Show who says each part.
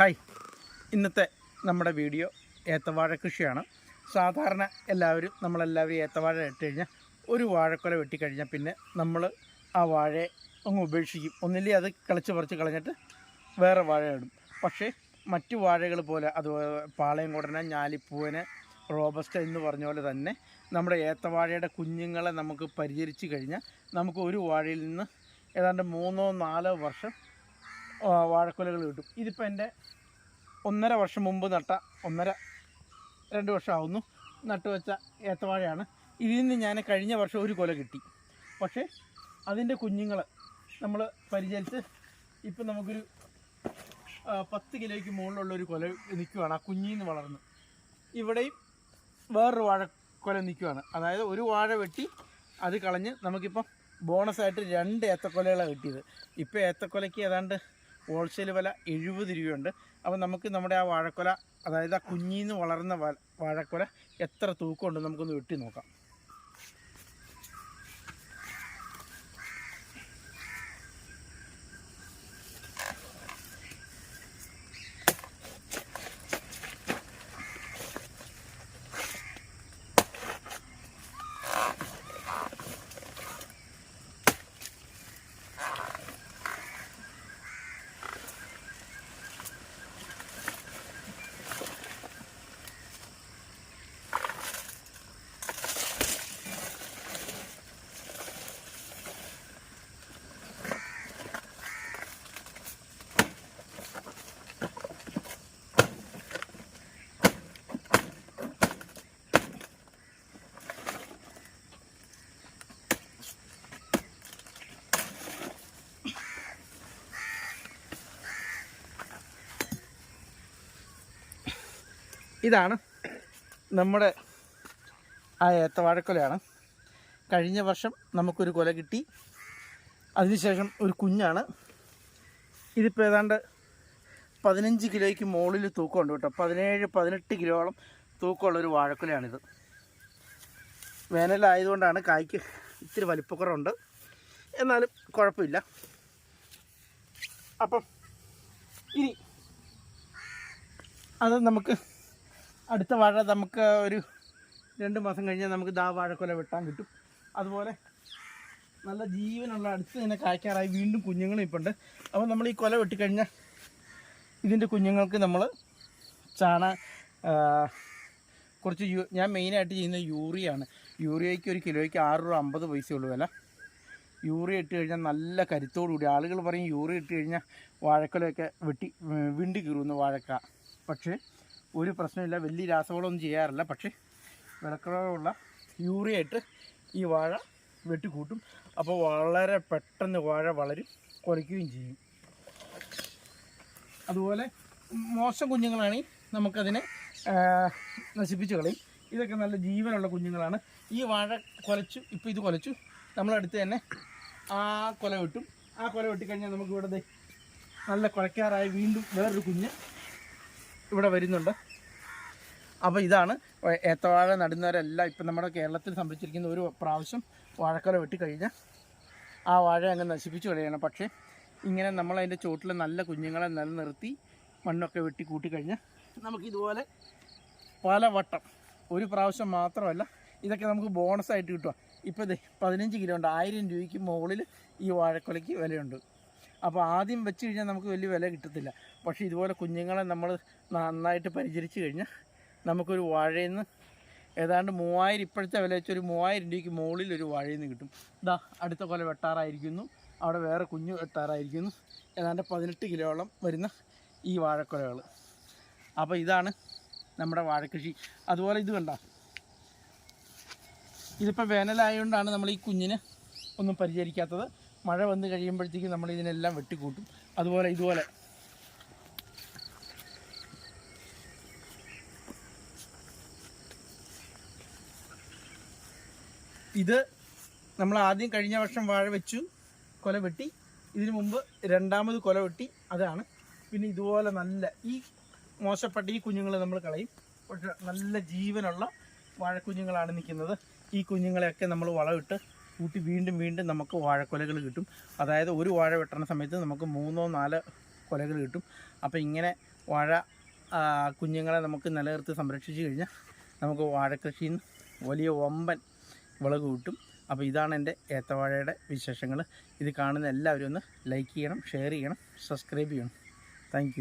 Speaker 1: Hi. ഇന്നത്തെ നമ്മുടെ video ഏത്തവാഴ കൃഷിയാണ്. സാധാരണ എല്ലാവരും നമ്മളെല്ലാവരും ഏത്തവാഴ ഇട്ട് കഴിഞ്ഞാൽ ഒരു വാഴക്കൊല വെട്ടിക്കഴിഞ്ഞാൽ പിന്നെ നമ്മൾ ആ വാഴയെ അങ്ങ് ഉപേക്ഷിക്കും. ഒന്നില്ലേ അത് കിളച്ച് പറിച്ച് കളഞ്ഞിട്ട് വേറെ വാഴ ഇടും. പക്ഷേ മറ്റു വാഴകൾ പോലെ അത് പാളയം കൊടനെ ഞാലിപ്പൂവന് റോബസ്റ്റ എന്ന് പറഞ്ഞ പോലെ തന്നെ നമ്മുടെ ഏത്തവാഴയുടെ കുഞ്ഞുങ്ങളെ നമുക്ക് പരിചരിച്ച് കഴിഞ്ഞാൽ നമുക്ക് ഒരു വാഴയിൽ നിന്ന് ഏതാണ്ട് മൂന്നോ നാലോ വർഷം വാഴക്കൊലകൾ കിട്ടും. ഇതിപ്പോൾ എന്റെ ഒന്നര വർഷം മുമ്പ് നട്ട ഒന്നര രണ്ട് വർഷം ആവുന്നു നട്ടു വെച്ച ഏത്തവാഴയാണ്. ഇതിൽ നിന്ന് ഞാൻ കഴിഞ്ഞ വർഷം ഒരു കൊല കിട്ടി. പക്ഷേ അതിന്റെ കുഞ്ഞുങ്ങൾ നമ്മൾ പരിചരിച്ച് ഇപ്പം നമുക്കൊരു പത്ത് കിലോയ്ക്ക് മുകളിലുള്ള ഒരു കൊല നിൽക്കുകയാണ് ആ കുഞ്ഞിൽ നിന്ന് വളർന്ന്. ഇവിടെയും വേറൊരു വാഴക്കൊല നിൽക്കുവാണ്. അതായത് ഒരു വാഴ വെട്ടി അത് കളഞ്ഞ് നമുക്കിപ്പം ബോണസായിട്ട് രണ്ട് ഏത്തക്കൊലകളാണ് കിട്ടിയത്. ഇപ്പോൾ ഏത്തക്കൊലയ്ക്ക് ഏതാണ്ട് ഹോൾസെയിൽ വില എഴുപത് രൂപയുണ്ട്. അപ്പോൾ നമുക്ക് നമ്മുടെ ആ വാഴക്കൊല അതായത് ആ കുഞ്ഞിൽ നിന്ന് വളർന്ന വാഴക്കൊല എത്ര തൂക്കമുണ്ട് നമുക്കൊന്ന് വെട്ടി നോക്കാം. ഇതാണ് നമ്മുടെ ആ ഏത്തവാഴക്കൊലയാണ്. കഴിഞ്ഞ വർഷം നമുക്കൊരു കൊല കിട്ടി. അതിനുശേഷം ഒരു കുഞ്ഞാണ്. ഇതിപ്പോൾ ഏതാണ്ട് പതിനഞ്ച് കിലോയ്ക്ക് മുകളിൽ തൂക്കമുണ്ട് കേട്ടോ. പതിനേഴ് പതിനെട്ട് കിലോളം തൂക്കമുള്ളൊരു വാഴക്കുലയാണിത്. വേനലായതുകൊണ്ടാണ് കായ്ക്ക് ഇത്തിരി വലിപ്പക്കുറവുണ്ട്. എന്നാലും കുഴപ്പമില്ല. അപ്പം ഇനി അത് നമുക്ക് അടുത്ത വാഴ നമുക്ക് ഒരു രണ്ട് മാസം കഴിഞ്ഞാൽ നമുക്ക് ദാ വാഴക്കൊല വെട്ടാൻ കിട്ടും. അതുപോലെ നല്ല ജീവനുള്ള അടുത്ത് തന്നെ കായ്ക്കാറായി വീണ്ടും കുഞ്ഞുങ്ങളും ഇപ്പം ഉണ്ട് അപ്പോൾ നമ്മൾ ഈ കൊല വെട്ടിക്കഴിഞ്ഞാൽ ഇതിന്റെ കുഞ്ഞുങ്ങൾക്ക് നമ്മൾ ചാണ കുറച്ച് യു ഞാൻ മെയിനായിട്ട് ചെയ്യുന്ന യൂറിയാണ്. യൂറിയയ്ക്ക് ഒരു കിലോയ്ക്ക് ആറ് രൂപ അമ്പത് ഉള്ളൂ വില. യൂറിയ ഇട്ട് കഴിഞ്ഞാൽ നല്ല കരുത്തോടുകൂടി ആളുകൾ പറയും യൂറിയ ഇട്ട് കഴിഞ്ഞാൽ വാഴക്കൊലയൊക്കെ വെട്ടി വിണ്ടി കീറുന്നു വാഴക്ക. പക്ഷേ ഒരു പ്രശ്നമില്ല. വലിയ രാസവളമൊന്നും ചെയ്യാറില്ല. പക്ഷേ വിളക്കുറവുള്ള യൂറിയായിട്ട് ഈ വാഴ വെട്ടിക്കൂട്ടും. അപ്പോൾ വളരെ പെട്ടെന്ന് വാഴ വളരും കുറയ്ക്കുകയും ചെയ്യും. അതുപോലെ മോശം കുഞ്ഞുങ്ങളാണെങ്കിൽ നമുക്കതിനെ നശിപ്പിച്ച് കളയും. ഇതൊക്കെ നല്ല ജീവനുള്ള കുഞ്ഞുങ്ങളാണ്. ഈ വാഴ കൊലച്ചു ഇപ്പോൾ ഇത് കുലച്ചു. നമ്മളടുത്ത് തന്നെ ആ കൊല വെട്ടും. ആ കൊല വെട്ടിക്കഴിഞ്ഞാൽ നമുക്ക് ഇവിടെ നല്ല കുഴക്കാറായി വീണ്ടും വേറൊരു കുഞ്ഞ് ഇവിടെ വരുന്നുണ്ട്. അപ്പോൾ ഇതാണ് ഏത്തവാഴ നടുന്നവരെല്ലാം ഇപ്പം നമ്മുടെ കേരളത്തിൽ സംഭവിച്ചിരിക്കുന്ന ഒരു പ്രാവശ്യം വാഴക്കൊല വെട്ടിക്കഴിഞ്ഞാൽ ആ വാഴ അങ്ങ് നശിപ്പിച്ചു കളയണം. പക്ഷേ ഇങ്ങനെ നമ്മളതിന്റെ ചോട്ടിൽ നല്ല കുഞ്ഞുങ്ങളെ നിലനിർത്തി മണ്ണൊക്കെ വെട്ടി കൂട്ടിക്കഴിഞ്ഞാൽ നമുക്കിതുപോലെ പല വട്ടം ഒരു പ്രാവശ്യം മാത്രമല്ല ഇതൊക്കെ നമുക്ക് ബോണസായിട്ട് കിട്ടുക. ഇപ്പോൾ ഇത് പതിനഞ്ച് കിലോ ഉണ്ട്. ആയിരം രൂപയ്ക്ക് മുകളിൽ ഈ വാഴക്കൊലയ്ക്ക് വിലയുണ്ട്. അപ്പോൾ ആദ്യം വെച്ച് കഴിഞ്ഞാൽ നമുക്ക് വലിയ വില കിട്ടത്തില്ല. പക്ഷേ ഇതുപോലെ കുഞ്ഞുങ്ങളെ നമ്മൾ നന്നായിട്ട് പരിചരിച്ച് കഴിഞ്ഞാൽ നമുക്കൊരു വാഴയിൽ നിന്ന് ഏതാണ്ട് മൂവായിരം ഇപ്പോഴത്തെ വില വെച്ചൊരു മൂവായിരം രൂപയ്ക്ക് മുകളിൽ ഒരു വാഴയിൽ നിന്ന് കിട്ടും. ഇതാ അടുത്ത കൊല വെട്ടാറായിരിക്കുന്നു. അവിടെ വേറെ കുഞ്ഞു വെട്ടാറായിരിക്കുന്നു. ഏതാണ്ട് പതിനെട്ട് കിലോളം വരുന്ന ഈ വാഴക്കൊലകൾ അപ്പോൾ ഇതാണ് നമ്മുടെ വാഴക്കൃഷി. അതുപോലെ ഇത് കണ്ട? ഇതിപ്പോൾ വേനലായതുകൊണ്ടാണ് നമ്മൾ ഈ കുഞ്ഞിനെ ഒന്നും പരിചരിക്കാത്തത്. മഴ വന്ന് കഴിയുമ്പോഴത്തേക്കും നമ്മൾ ഇതിനെല്ലാം വെട്ടിക്കൂട്ടും. അതുപോലെ ഇതുപോലെ. ഇത് നമ്മൾ ആദ്യം കഴിഞ്ഞ വർഷം വാഴ വെച്ചു കൊല വെട്ടി. ഇതിനു മുമ്പ് രണ്ടാമത് കൊല വെട്ടി അതാണ്. പിന്നെ ഇതുപോലെ നല്ല ഈ മോശപ്പെട്ട ഈ കുഞ്ഞുങ്ങൾ നമ്മൾ കളയും. പക്ഷെ നല്ല ജീവനുള്ള വാഴക്കുഞ്ഞുങ്ങളാണ് നിൽക്കുന്നത്. ഈ കുഞ്ഞുങ്ങളെയൊക്കെ നമ്മൾ വളമിട്ട് കൂട്ടി വീണ്ടും വീണ്ടും നമുക്ക് വാഴക്കൊലകൾ കിട്ടും. അതായത് ഒരു വാഴ വെട്ടണ സമയത്ത് നമുക്ക് മൂന്നോ നാലോ കൊലകൾ കിട്ടും. അപ്പോൾ ഇങ്ങനെ വാഴ കുഞ്ഞുങ്ങളെ നമുക്ക് നിലനിർത്തി സംരക്ഷിച്ചു കഴിഞ്ഞാൽ നമുക്ക് വാഴക്കൃഷിയിൽ നിന്ന് വലിയ വമ്പൻ വിളവ് കിട്ടും. അപ്പോൾ ഇതാണ് എന്റെ ഏത്തവാഴയുടെ വിശേഷങ്ങൾ ഇത് കാണുന്ന എല്ലാവരും ഒന്ന് ലൈക്ക് ചെയ്യണം ഷെയർ ചെയ്യണം സബ്സ്ക്രൈബ് ചെയ്യണം. താങ്ക്